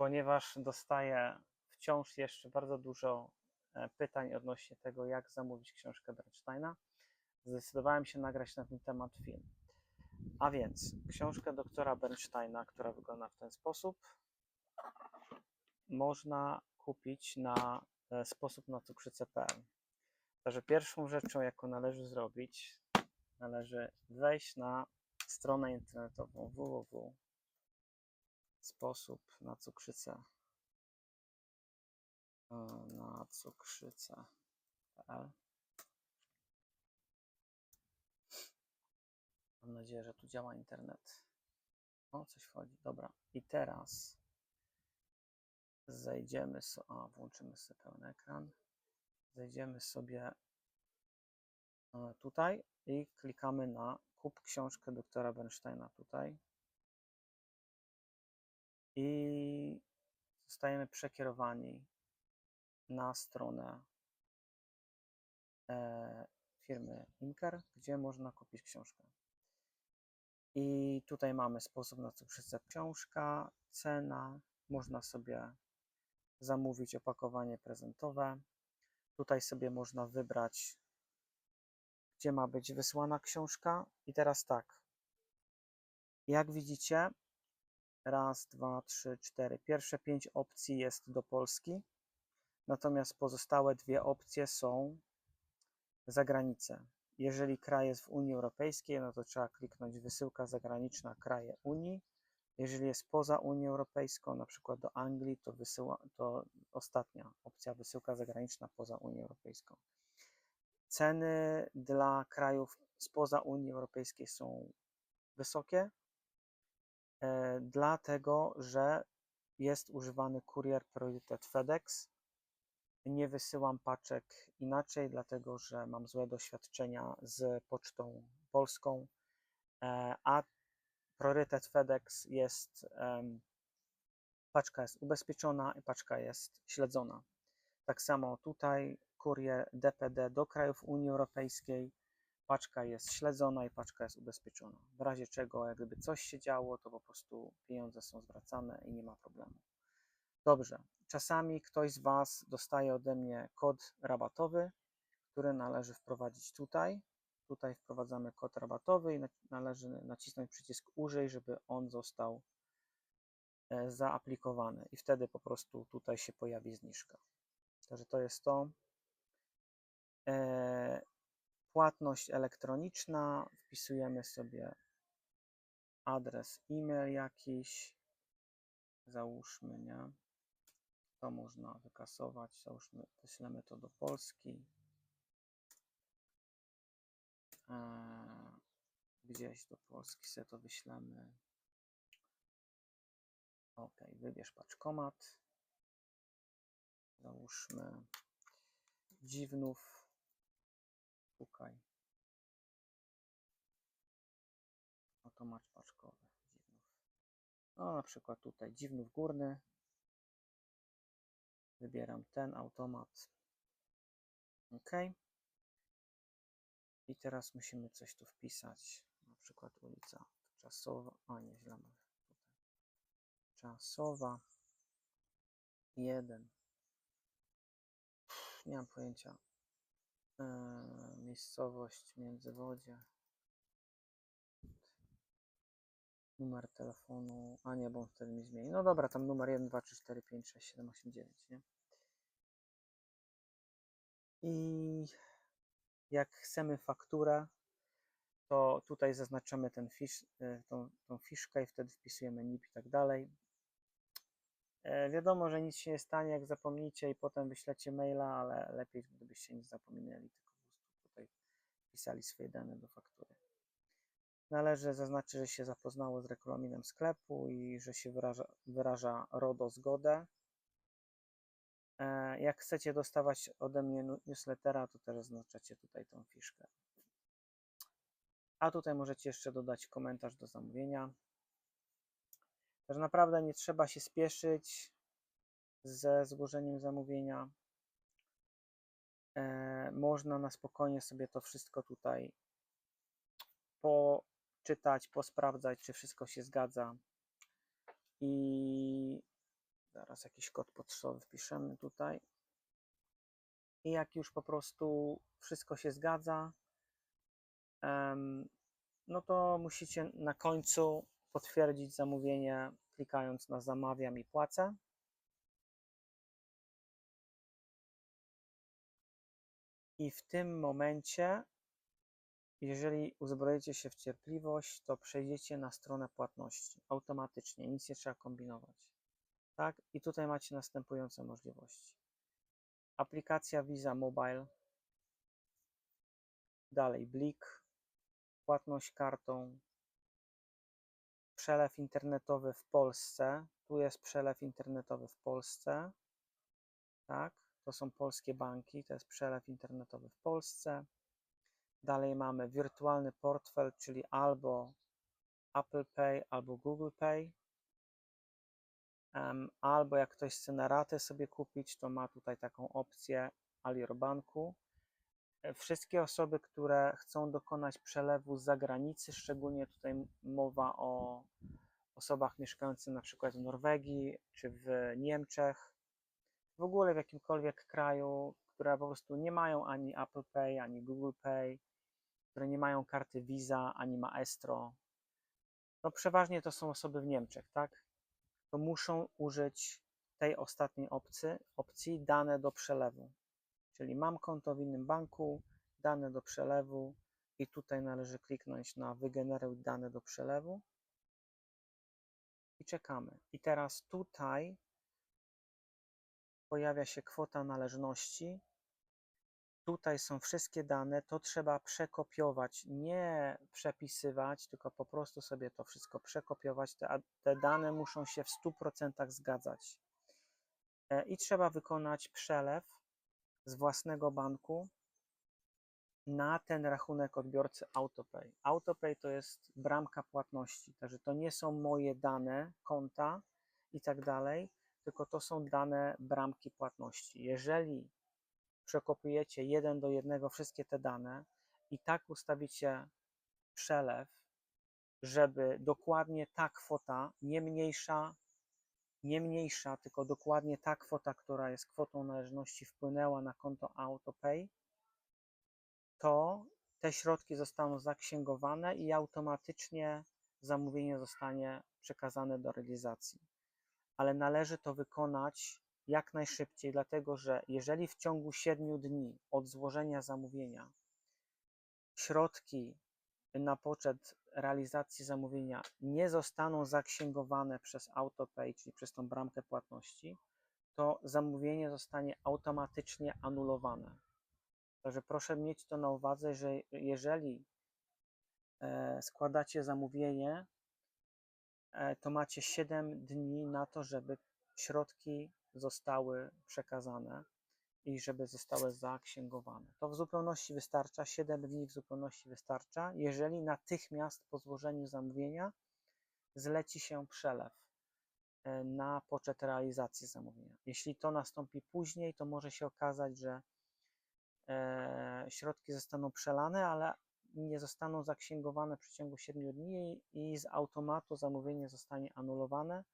ponieważ dostaję wciąż jeszcze bardzo dużo e, pytań odnośnie tego, jak zamówić książkę Bernsteina, zdecydowałem się nagrać na ten temat film. A więc książkę doktora Bernsteina, która wygląda w ten sposób, można kupić na e, sposób na cukrzycę.pl. Także pierwszą rzeczą, jaką należy zrobić, należy wejść na stronę internetową www sposób na cukrzycę e, na cukrzycę.pl Mam nadzieję, że tu działa internet. O, coś wchodzi. Dobra. I teraz zejdziemy sobie, a włączymy sobie pełny ekran. Zejdziemy sobie e, tutaj i klikamy na kup książkę doktora Bernsteina tutaj. I zostajemy przekierowani na stronę e, firmy Inker, gdzie można kupić książkę. I tutaj mamy sposób na cukrzycę książka, cena, można sobie zamówić opakowanie prezentowe. Tutaj sobie można wybrać, gdzie ma być wysłana książka. I teraz tak, jak widzicie, raz, dwa, trzy, cztery. Pierwsze pięć opcji jest do Polski, natomiast pozostałe dwie opcje są za granicę. Jeżeli kraj jest w Unii Europejskiej, no to trzeba kliknąć wysyłka zagraniczna kraje Unii. Jeżeli jest poza Unią Europejską, na przykład do Anglii, to, wysyła, to ostatnia opcja wysyłka zagraniczna poza Unią Europejską. Ceny dla krajów spoza Unii Europejskiej są wysokie, dlatego że jest używany kurier priorytet FedEx. Nie wysyłam paczek inaczej, dlatego że mam złe doświadczenia z pocztą polską, e, a priorytet FedEx jest, paczka jest ubezpieczona i paczka jest śledzona. Tak samo tutaj kurier DPD do krajów Unii Europejskiej, paczka jest śledzona i paczka jest ubezpieczona. W razie czego, jak gdyby coś się działo, to po prostu pieniądze są zwracane i nie ma problemu. Dobrze, czasami ktoś z Was dostaje ode mnie kod rabatowy, który należy wprowadzić tutaj. Tutaj wprowadzamy kod rabatowy i na- należy nacisnąć przycisk użyj, żeby on został e, zaaplikowany i wtedy po prostu tutaj się pojawi zniżka. Także to jest to. E, Płatność elektroniczna, wpisujemy sobie adres e-mail jakiś, załóżmy, nie? To można wykasować, załóżmy, wyślemy to do Polski. Eee, Gdzieś do Polski sobie to wyślemy. Ok, wybierz paczkomat. Załóżmy dziwnów. Szukaj. Automat paczkowy dziwnów. No na przykład tutaj dziwnów górny. Wybieram ten automat. OK. I teraz musimy coś tu wpisać. Na przykład ulica Czasowa. A nie, źle tutaj. Czasowa. 1. Nie mam pojęcia. Eee, miejscowość Międzywodzie. Numer telefonu. A nie, bo on wtedy mi zmieni. No dobra, tam numer 1, 2, 3, 4, 5, 6, 7, 8, 9, nie? I jak chcemy fakturę, to tutaj zaznaczamy ten fisz, e, tą, tą fiszkę i wtedy wpisujemy NIP i tak dalej. E, Wiadomo, że nic się nie stanie, jak zapomnicie i potem wyślecie maila, ale lepiej, gdybyście nie zapominali, tylko po prostu tutaj pisali swoje dane do faktury. Należy zaznaczyć, że się zapoznało z regulaminem sklepu i że się wyraża, wyraża RODO zgodę. E, Jak chcecie dostawać ode mnie newslettera, to też zaznaczacie tutaj tą fiszkę. A tutaj możecie jeszcze dodać komentarz do zamówienia. Także naprawdę nie trzeba się spieszyć ze złożeniem zamówienia. E, Można na spokojnie sobie to wszystko tutaj poczytać, posprawdzać, czy wszystko się zgadza. I Teraz jakiś kod pocztowy wpiszemy tutaj. I jak już po prostu wszystko się zgadza, em, no to musicie na końcu potwierdzić zamówienie, klikając na zamawiam i płacę. I w tym momencie, jeżeli uzbroicie się w cierpliwość, to przejdziecie na stronę płatności automatycznie, nic nie trzeba kombinować. Tak? I tutaj macie następujące możliwości. Aplikacja Visa Mobile, dalej Blik, płatność kartą, przelew internetowy w Polsce. Tu jest przelew internetowy w Polsce. Tak, to są polskie banki, to jest przelew internetowy w Polsce. Dalej mamy wirtualny portfel, czyli albo Apple Pay, albo Google Pay. Em, albo jak ktoś chce na ratę sobie kupić, to ma tutaj taką opcję Alior Banku. Wszystkie osoby, które chcą dokonać przelewu z zagranicy, szczególnie tutaj mowa o osobach mieszkających na przykład w Norwegii czy w Niemczech, w ogóle w jakimkolwiek kraju, które po prostu nie mają ani Apple Pay, ani Google Pay, które nie mają karty Visa, ani Maestro. No przeważnie to są osoby w Niemczech, tak? To muszą użyć tej ostatniej opcji, opcji dane do przelewu. Czyli mam konto w innym banku, dane do przelewu i tutaj należy kliknąć na wygeneruj dane do przelewu i czekamy. I teraz tutaj pojawia się kwota należności. Tutaj są wszystkie dane, to trzeba przekopiować, nie przepisywać, tylko po prostu sobie to wszystko przekopiować. Te, te dane muszą się w 100% zgadzać. E, I trzeba wykonać przelew z własnego banku na ten rachunek odbiorcy AutoPay. AutoPay to jest bramka płatności, także to nie są moje dane konta i tak dalej, tylko to są dane bramki płatności. Jeżeli przekopiujecie jeden do jednego wszystkie te dane i tak ustawicie przelew, żeby dokładnie ta kwota, nie mniejsza, nie mniejsza, tylko dokładnie ta kwota, która jest kwotą należności, wpłynęła na konto AutoPay, to te środki zostaną zaksięgowane i automatycznie zamówienie zostanie przekazane do realizacji. Ale należy to wykonać jak najszybciej, dlatego że jeżeli w ciągu 7 dni od złożenia zamówienia środki na poczet realizacji zamówienia nie zostaną zaksięgowane przez AutoPay, czyli przez tą bramkę płatności, to zamówienie zostanie automatycznie anulowane. Także proszę mieć to na uwadze, że jeżeli e, składacie zamówienie, e, to macie 7 dni na to, żeby środki zostały przekazane i żeby zostały zaksięgowane. To w zupełności wystarcza, 7 dni w zupełności wystarcza, jeżeli natychmiast po złożeniu zamówienia zleci się przelew e, na poczet realizacji zamówienia. Jeśli to nastąpi później, to może się okazać, że e, środki zostaną przelane, ale nie zostaną zaksięgowane w przeciągu 7 dni i z automatu zamówienie zostanie anulowane.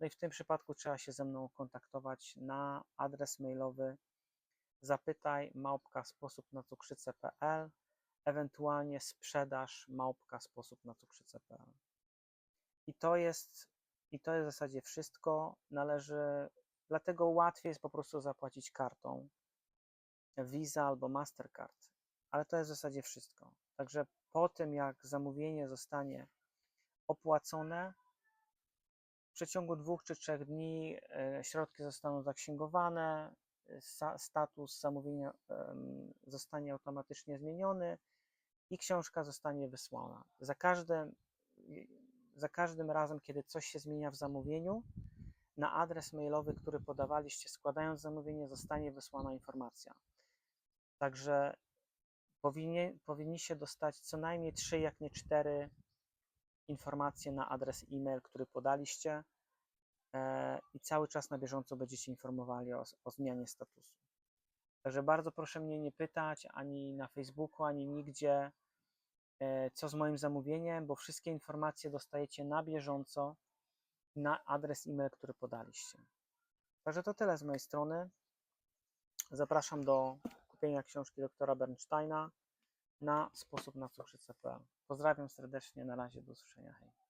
No i w tym przypadku trzeba się ze mną kontaktować na adres mailowy zapytaj małpka sposób na cukrzycę.pl, ewentualnie sprzedaż małpka sposób na cukrzycę.pl. I to jest i to jest w zasadzie wszystko. Należy, dlatego łatwiej jest po prostu zapłacić kartą Visa albo Mastercard, ale to jest w zasadzie wszystko. Także po tym, jak zamówienie zostanie opłacone, w przeciągu dwóch czy trzech dni e, środki zostaną zaksięgowane, status zamówienia zostanie automatycznie zmieniony i książka zostanie wysłana. Za każdym, za każdym razem, kiedy coś się zmienia w zamówieniu, na adres mailowy, który podawaliście składając zamówienie, zostanie wysłana informacja. Także powinni, powinniście dostać co najmniej 3, jak nie 4 informacje na adres e-mail, który podaliście i cały czas na bieżąco będziecie informowali o, o zmianie statusu. Także bardzo proszę mnie nie pytać ani na Facebooku, ani nigdzie, e, co z moim zamówieniem, bo wszystkie informacje dostajecie na bieżąco na adres e-mail, który podaliście. Także to tyle z mojej strony. Zapraszam do kupienia książki doktora Bernsteina na sposób na cukrzycę.pl. Pozdrawiam serdecznie, na razie, do usłyszenia. Hej.